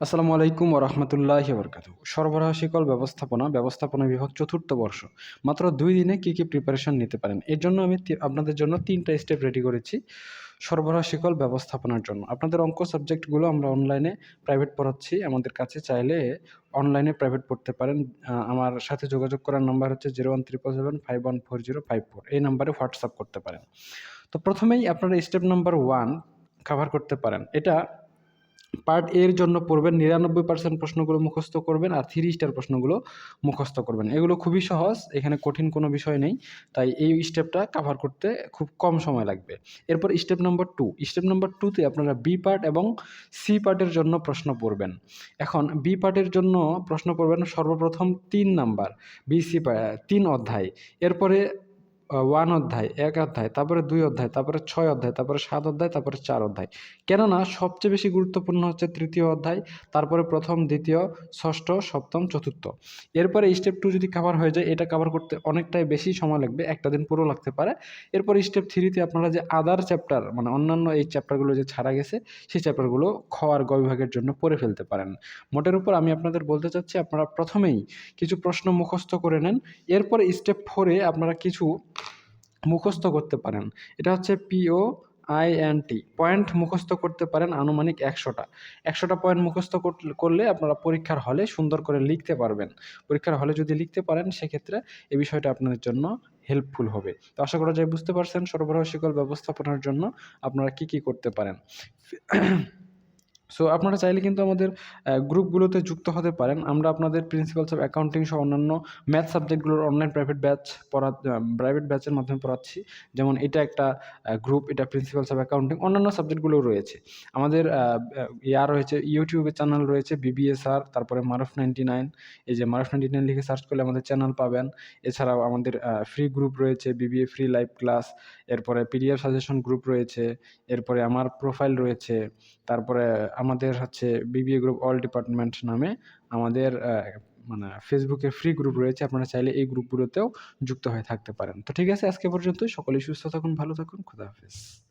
আসসালামু আলাইকুম ওরহমতুল্লাহি বরকাত সরবরাহ শিকল ব্যবস্থাপনা ব্যবস্থাপনা বিভাগ চতুর্থ বর্ষ। মাত্র দুই দিনে কী কী প্রিপারেশন নিতে পারেন? এর জন্য আমি আপনাদের জন্য তিনটা স্টেপ রেডি করেছি সরবরাহ শিকল ব্যবস্থাপনার জন্য। আপনাদের অঙ্ক সাবজেক্টগুলো আমরা অনলাইনে প্রাইভেট পড়াচ্ছি। আমাদের কাছে চাইলে অনলাইনে প্রাইভেট পড়তে পারেন। আমার সাথে যোগাযোগ করার নাম্বার হচ্ছে zero one triple seven five one four zero five four এই নাম্বারে হোয়াটসঅ্যাপ করতে পারেন। তো প্রথমেই আপনারা স্টেপ নাম্বার ওয়ান কভার করতে পারেন। এটা পার্ট এর জন্য পড়বেন, নিরানব্বই পার্সেন্ট প্রশ্নগুলো মুখস্থ করবেন আর থ্রি স্টার প্রশ্নগুলো মুখস্থ করবেন। এগুলো খুবই সহজ, এখানে কঠিন কোনো বিষয় নেই, তাই এই স্টেপটা কাভার করতে খুব কম সময় লাগবে। এরপর step number two step number টুতে আপনারা বি পার্ট এবং সি পার্টের জন্য প্রশ্ন পড়বেন। এখন বি পার্টের জন্য প্রশ্ন পড়বেন সর্বপ্রথম তিন নাম্বার বি সি তিন অধ্যায়। এরপরে ওয়ান অধ্যায়, এক অধ্যায়, তারপরে দুই অধ্যায়, তারপরে ছয় অধ্যায়, তারপরে সাত অধ্যায়, তারপরে চার অধ্যায়। কেননা সবচেয়ে বেশি গুরুত্বপূর্ণ হচ্ছে তৃতীয় অধ্যায়, তারপরে প্রথম, দ্বিতীয়, ষষ্ঠ, সপ্তম, চতুর্থ। এরপরে স্টেপ টু যদি কভার হয়ে যায়, এটা কভার করতে অনেকটাই বেশি সময় লাগবে, একটা দিন পুরো লাগতে পারে। এরপর স্টেপ থ্রিতে আপনারা যে আদার চ্যাপ্টার মানে অন্যান্য এই চ্যাপ্টারগুলো যে ছাড়া গেছে, সেই চ্যাপ্টারগুলো খ আর গ বিভাগের জন্য পড়ে ফেলতে পারেন। মোটের উপর আমি আপনাদের বলতে চাচ্ছি, আপনারা প্রথমেই কিছু প্রশ্ন মুখস্থ করে নেন। এরপর স্টেপ ফোরে আপনারা কিছু মুখস্থ করতে পারেন। এটা হচ্ছে PO I N T point মুখস্থ করতে পারেন আনুমানিক একশোটা। একশোটা পয়েন্ট মুখস্থ করলে- করলে আপনারা পরীক্ষার হলে সুন্দর করে লিখতে পারবেন। পরীক্ষার হলে যদি লিখতে পারেন, সেক্ষেত্রে এই বিষয়টা আপনাদের জন্য হেল্পফুল হবে। তো আশা করা যায় বুঝতে পারছেন সরবরাহ শিকল ব্যবস্থাপনার জন্য আপনারা কি কি করতে পারেন। সো আপনারা চাইলে কিন্তু আমাদের গ্রুপগুলোতে যুক্ত হতে পারেন। আমরা আপনাদের প্রিন্সিপালস অফ অ্যাকাউন্টিং সহ অন্যান্য ম্যাথ সাবজেক্টগুলোর অনলাইন প্রাইভেট ব্যাচ পড়া প্রাইভেট ব্যাচের মাধ্যমে পড়াচ্ছি। যেমন এটা একটা গ্রুপ এটা প্রিন্সিপালস অফ অ্যাকাউন্টিং অন্যান্য সাবজেক্টগুলোও রয়েছে। আমাদের ইয়া রয়েছে ইউটিউবে চ্যানেল রয়েছে বিবিএসআর তারপরে মারুফ নাইনটি নাইন। এই যে মারুফ নাইনটি নাইন লিখে সার্চ করলে আমাদের চ্যানেল পাবেন। এছাড়াও আমাদের ফ্রি গ্রুপ রয়েছে বিবিএ ফ্রি লাইভ ক্লাস এরপরে পিডিএফ সাজেশন গ্রুপ রয়েছে, এরপরে আমার প্রোফাইল রয়েছে, তারপরে আমাদের হচ্ছে বিবিএ গ্রুপ অল ডিপার্টমেন্ট নামে আমাদের মানে ফেসবুকে ফ্রি গ্রুপ রয়েছে, আপনারা চাইলে এই গ্রুপগুলোতেও যুক্ত হয়ে থাকতে পারেন। তো ঠিক আছে, আজকে পর্যন্ত সকলেই সুস্থ থাকুন, ভালো থাকুন, খুদা হাফেজ।